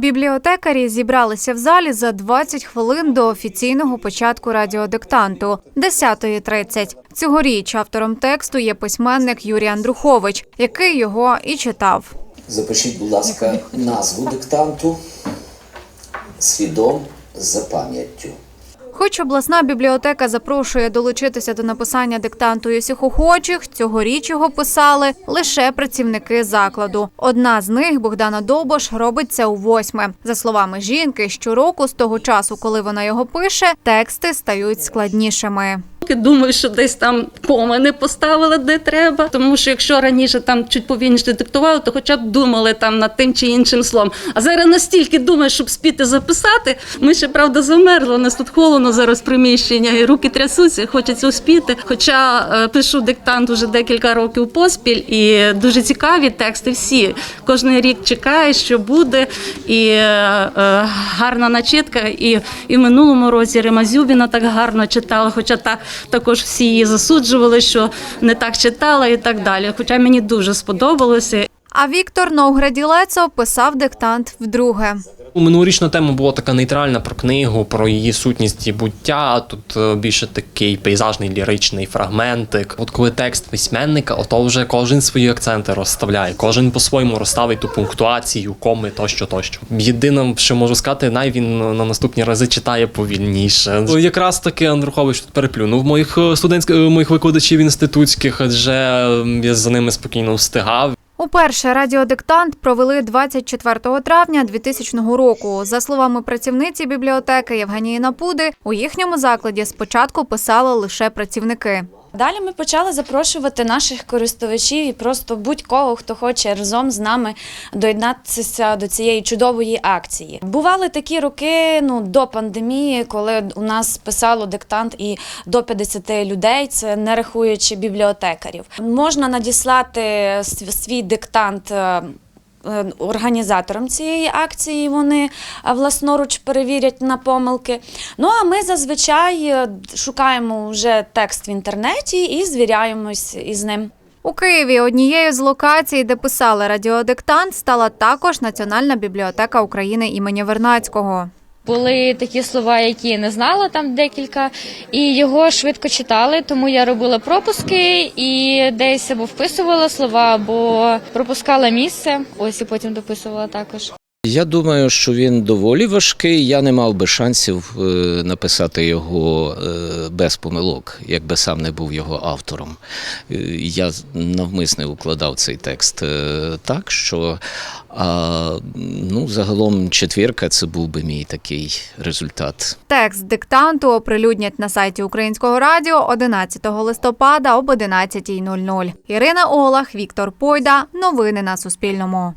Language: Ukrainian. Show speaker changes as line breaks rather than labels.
Бібліотекарі зібралися в залі за 20 хвилин до офіційного початку радіодиктанту 10.30. Цьогоріч автором тексту є письменник Юрій Андрухович, який його і читав.
Запишіть, будь ласка, назву диктанту свідом за пам'яттю.
Хоч обласна бібліотека запрошує долучитися до написання диктанту усіх охочих, цьогоріч його писали лише працівники закладу. Одна з них, Богдана Довбош, робить це у восьме. За словами жінки, щороку з того часу, коли вона його пише, тексти стають складнішими.
Думаю, що десь там коми не поставили де треба. Тому що якщо раніше там чуть повільніше диктували, то хоча б думали там над тим чи іншим словом. А зараз настільки думаєш, щоб спіти записати. Ми ще правда замерзли. У нас тут холодно зараз приміщення, і руки трясуться, хочеться успіти. Хоча е, пишу диктант уже декілька років поспіль, і дуже цікаві тексти. Всі кожен рік чекаєш, що буде, і е, е, гарна начитка. І, і в минулому році Рима Зюбіна так гарно читала, хоча та також всі її засуджували, що не так читала і так далі. Хоча мені дуже сподобалося.
А Віктор Новграділецо писав диктант вдруге.
Минулорічна тема була така нейтральна про книгу, про її сутність і буття. Тут е, більше такий пейзажний ліричний фрагментик. От коли текст письменника, ото вже кожен свої акценти розставляє, кожен по-своєму розставить ту пунктуацію, коми тощо, тощо. Єдине, що можу сказати, най він на наступні рази читає повільніше. Якраз таки Андрухович тут переплюнув моїх е, студентських е, моїх викладачів інститутських, адже я за ними спокійно встигав.
Уперше радіодиктант провели 24 травня 2000 року. За словами працівниці бібліотеки Євгенії Напуди, у їхньому закладі спочатку писали лише працівники.
Далі ми почали запрошувати наших користувачів і просто будь-кого, хто хоче разом з нами доєднатися до цієї чудової акції. Бували такі роки ну, до пандемії, коли у нас писало диктант і до 50 людей, це не рахуючи бібліотекарів. Можна надіслати свій диктант. Е, е, цієї акції вони власноруч перевірять на помилки. Ну а ми зазвичай е, шукаємо вже текст в інтернеті і звіряємось із ним.
У Києві однією з локацій, де писали радіодиктант, стала також Національна бібліотека України імені Вернацького.
Були такі слова, які я не знала, там декілька, і його швидко читали, тому я робила пропуски і десь або вписувала слова, або пропускала місце. Ось і потім дописувала також.
Я думаю, що він доволі важкий. Я не мав би шансів е, написати його е, без помилок, якби сам не був його автором. Е, Я навмисне укладав цей текст так, що а, ну, загалом четвірка це був би мій такий результат.
Текст диктанту оприлюднять на сайті Українського радіо 11 листопада об 11.00. Ірина Олах, Віктор Пойда. Новини на Суспільному.